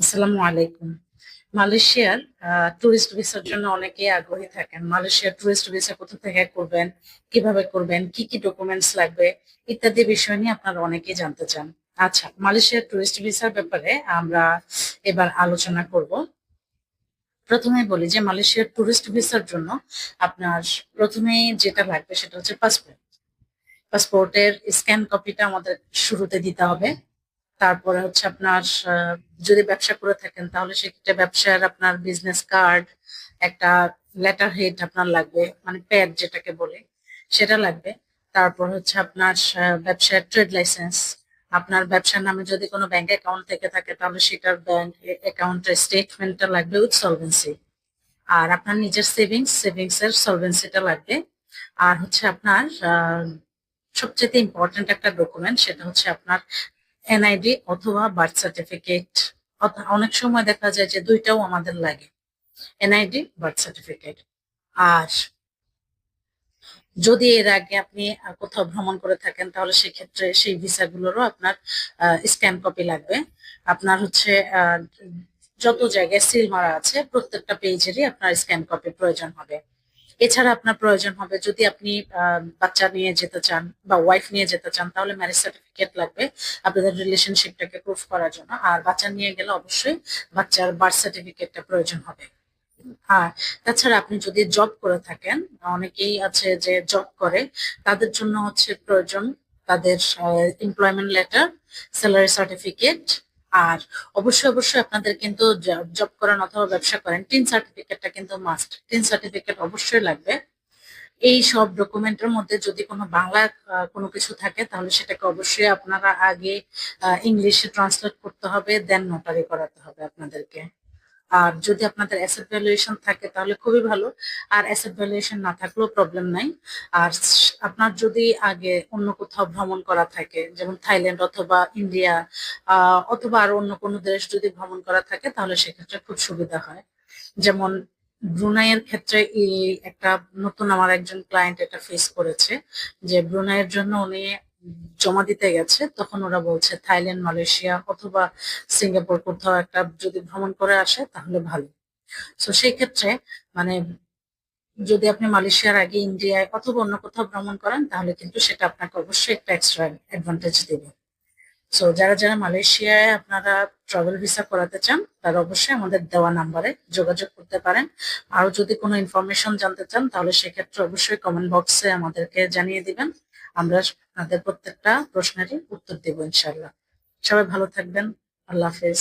আসসালামু আলাইকুম। মালয়েশিয়ার টুরিস্ট ভিসার জন্য অনেকেই আগ্রহী থাকেন। মালয়েশিয়ার টুরিস্ট ভিসা কোথা থেকে করবেন, কীভাবে করবেন, কি কি ডকুমেন্টস লাগবে ইত্যাদি বিষয় নিয়ে আপনারা অনেকেই জানতে চান। আচ্ছা মালয়েশিয়ার টুরিস্ট ভিসার ব্যাপারে আমরা এবার আলোচনা করব। প্রথমে বলি যে মালয়েশিয়ার টুরিস্ট ভিসার জন্য আপনার প্রথমে যেটা লাগবে সেটা হচ্ছে পাসপোর্ট পাসপোর্টের স্ক্যান কপিটা আমাদের শুরুতে দিতে হবে। তারপরে হচ্ছে আপনার যদি ব্যবসা করে থাকেন, তাহলে সেক্ষেত্রে ব্যবসার আপনার বিজনেস কার্ড একটা লেটার হেড আপনার লাগবে মানে প্যাড যেটাকে বলে, সেটা লাগবে। তারপর হচ্ছে আপনার ব্যবসার ট্রেড লাইসেন্স আপনার ব্যবসার নামে যদি কোনো ব্যাংক অ্যাকাউন্ট থেকে থাকে, তাহলে সেটার ব্যাংক অ্যাকাউন্টের স্টেটমেন্টটা লাগবে উইথ সলভেন্সি আর আপনার নিজের সেভিংস সেভিংস এর সলভেন্সিটা লাগবে। আর হচ্ছে আপনার সবচেয়ে ইম্পর্ট্যান্ট একটা ডকুমেন্ট সেটা হচ্ছে আপনার এনআইডি অথবা বার্থ সার্টিফিকেট অনেক সময় দেখা যায় যে দুইটাও আমাদের লাগে। এনআইডি বার্থ সার্টিফিকেট আর যদি এর আগে আপনি কোথাও ভ্রমণ করে থাকেন, তাহলে সেক্ষেত্রে সেই ভিসাগুলোরও আপনার স্ক্যান কপি লাগবে। আপনার হচ্ছে যত জায়গায় সিল মারা আছে, প্রত্যেকটা পেজেরই আপনার স্ক্যান কপি প্রয়োজন হবে। এছাড়া আপনার প্রয়োজন হবে যদি আপনি বাচ্চা নিয়ে যেতে চান বা ওয়াইফ নিয়ে যেতে চান, তাহলে ম্যারেজ সার্টিফিকেট লাগবে আপনাদের রিলেশনশিপটাকে প্রুফ করার জন্য। আর বাচ্চা নিয়ে গেলে অবশ্যই বাচ্চার বার্থ সার্টিফিকেটটা প্রয়োজন হবে। আর তাছাড়া আপনি যদি জব করে থাকেন, অনেকেই আছে যে জব করে, তাদের জন্য হচ্ছে প্রয়োজন তাদের এমপ্লয়মেন্ট লেটার স্যালারি সার্টিফিকেট আর অবশ্যই অবশ্যই আপনাদের কিন্তু জব করেন অথবা ব্যবসা করেন টিন সার্টিফিকেটটা কিন্তু মাস্ট টিন সার্টিফিকেট অবশ্যই লাগবে। এই সব ডকুমেন্টের মধ্যে যদি কোনো বাংলা কোনো কিছু থাকে, তাহলে সেটাকে অবশ্যই আপনারা আগে ইংলিশে ট্রান্সলেট করতে হবে দেন নোটারি করাতে হবে আপনাদেরকে। আর যদি আপনাদের অ্যাসেট ভ্যালুয়েশন থাকে তাহলে খুবই ভালো। আর অ্যাসেট ভ্যালুয়েশন না থাকলেও প্রবলেম নাই। আর আপনার যদি আগে অন্য কোথাও ভ্রমণ করা থাকে, যেমন থাইল্যান্ড অথবা ইন্ডিয়া অথবা আর অন্য কোনো দেশ যদি ভ্রমণ করা থাকে, তাহলে সেক্ষেত্রে খুব সুবিধা হয়। যেমন ব্রুনাইয়ের ক্ষেত্রে একটা নতুন আমার একজন ক্লায়েন্ট এটা ফেস করেছে, যে ব্রুনাইয়ের জন্য উনি জমা দিতে গেছে, তখন ওরা বলছে থাইল্যান্ড, মালয়েশিয়া অথবা সিঙ্গাপুর কোথাও একটা যদি ভ্রমণ করে আসে তাহলে ভালো। তো সেই ক্ষেত্রে মানে যদি আপনি মালয়েশিয়ার আগে ইন্ডিয়ায় অথবা অন্য কোথাও ভ্রমণ করেন, তাহলে কিন্তু সেটা আপনাকে অবশ্যই একটা এক্সট্রা অ্যাডভান্টেজ দেবে। সো যারা যারা মালয়েশিয়ায় আপনারা ট্রাভেল ভিসা করাতে চান, তারা অবশ্যই আমাদের দেওয়া নাম্বারে যোগাযোগ করতে পারেন। আরও যদি কোনো ইনফরমেশন জানতে চান, তাহলে সেক্ষেত্রে অবশ্যই কমেন্ট বক্সে আমাদেরকে জানিয়ে দিবেন। আমরা আপনাদের প্রত্যেকটা প্রশ্নেরই উত্তর দেবো ইনশাল্লাহ সবাই ভালো থাকবেন। আল্লাহ হাফেজ।